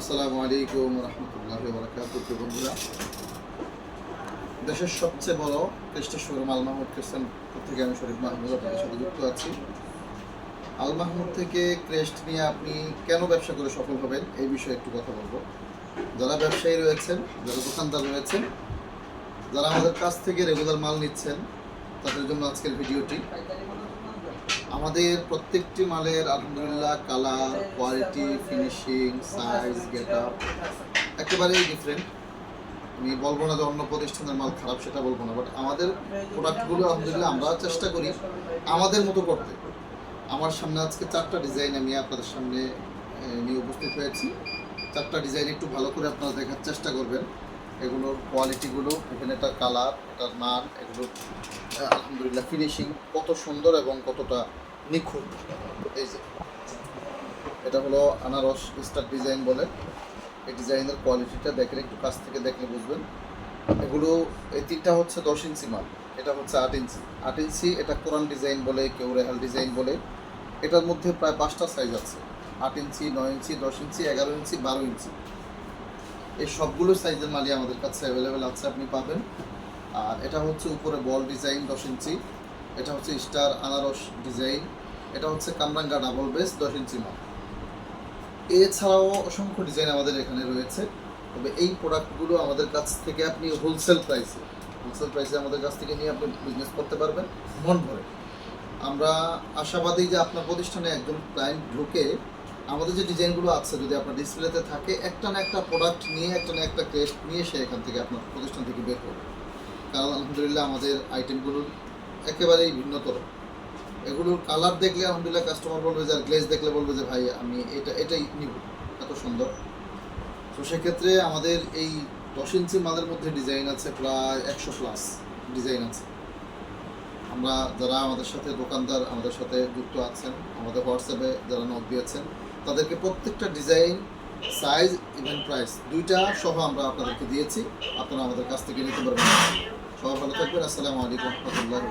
আসসালামু আলাইকুম রহমতুল্লাহ বরকাত বন্ধুরা। দেশের সবচেয়ে বড় শোরুম আল মাহমুদ ক্রিস্টান থেকে আমি শরীফ মাহমুদ, আপনাদের সাথে যুক্ত আছি। আল মাহমুদ থেকে ক্রেস্ট নিয়ে আপনি কেন ব্যবসা করে সফল হবেন এই বিষয়ে একটু কথা বলব। যারা ব্যবসায়ী রয়েছেন, যারা দোকানদার রয়েছেন, যারা আমাদের কাছ থেকে রেগুলার মাল নিচ্ছেন, তাদের জন্য আজকের ভিডিওটি আমাদের প্রত্যেকটি মালের আলহামদুলিল্লাহ colour quality finishing size get up একেবারেই ডিফারেন্ট আমি বলব না যে অন্য প্রতিষ্ঠানের মাল খারাপ, সেটা বলব না। বাট আমাদের প্রোডাক্টগুলো আলহামদুলিল্লাহ আমরা চেষ্টা করি আমাদের মতো করতে। আমার সামনে আজকে চারটা ডিজাইন আমি আপনাদের সামনে নিয়ে উপস্থিত হয়েছি। চারটা ডিজাইন একটু ভালো করে আপনারা দেখার চেষ্টা করবেন। এগুলোর কোয়ালিটিগুলো এখানে এটার কালার এটার মান এগুলোর আহ, আলহামদুলিল্লাহ ফিনিশিং কত সুন্দর এবং কতটা নিখুঁত। এই যে এটা হলো আনারস স্টার ডিজাইন বলে। এই ডিজাইনের কোয়ালিটিটা দেখেন একটু কাছ থেকে দেখলে বুঝবেন। এগুলো এই তিনটা হচ্ছে দশ ইঞ্চি মাল এটা হচ্ছে আট ইঞ্চি। আট ইঞ্চি এটা কোরআন ডিজাইন বলে কেউ রেহাল ডিজাইন বলে। এটার মধ্যে প্রায় পাঁচটা সাইজ আছে। আট ইঞ্চি নয় ইঞ্চি দশ ইঞ্চি এগারো ইঞ্চি বারো ইঞ্চি। এই সবগুলো সাইজের মালই আমাদের কাছে অ্যাভেলেবেল আছে, আপনি পাবেন। আর এটা হচ্ছে উপরে বল ডিজাইন দশ ইঞ্চি। এটা হচ্ছে স্টার আনারস ডিজাইন এটা হচ্ছে কামরাঙ্গা ডাবল বেস দশ ইঞ্চি মাল। এছাড়াও অসংখ্য ডিজাইন আমাদের এখানে রয়েছে। তবে এই প্রোডাক্টগুলো আমাদের কাছ থেকে আপনি হোলসেল প্রাইসে হোলসেল প্রাইসে আমাদের কাছ থেকে নিয়ে আপনি বিজনেস করতে পারবেন, মন ভরে। আমরা আশাবাদী যে আপনার প্রতিষ্ঠানে একজন ক্লায়েন্ট ঢুকে আমাদের যে ডিজাইনগুলো আছে, যদি আপনার ডিসপ্লেতে থাকে, একটা না একটা প্রোডাক্ট নিয়ে, একটা না একটা টেস্ট নিয়ে সে এখান থেকে আপনার প্রতিষ্ঠান থেকে বের করবে। কারণ আলহামদুলিল্লাহ আমাদের আইটেমগুলো একেবারেই ভিন্নতর। এগুলোর কালার দেখলে আলহামদুলিল্লাহ কাস্টমার বলবে যে, আর গ্লেজ দেখলে বলবে যে, ভাই, আমি এটা, এটাই নিব। এত সুন্দর। তো সেক্ষেত্রে আমাদের এই দশ ইঞ্চি মালের মধ্যে ডিজাইন আছে প্রায় একশো প্লাস ডিজাইন আছে। আমরা যারা আমাদের সাথে দোকানদার, আমাদের সাথে যুক্ত আছেন, আমাদের হোয়াটসঅ্যাপে যারা নক দিয়েছেন তাদেরকে প্রত্যেকটা ডিজাইন সাইজ ইভেন প্রাইস দুইটা সহ আমরা আপনাদেরকে দিয়েছি। আপনারা আমাদের কাছ থেকে নিতে পারবেন। সবাই ভালো থাকবেন। আসসালামু আলাইকুম। রহমতুল্লাহ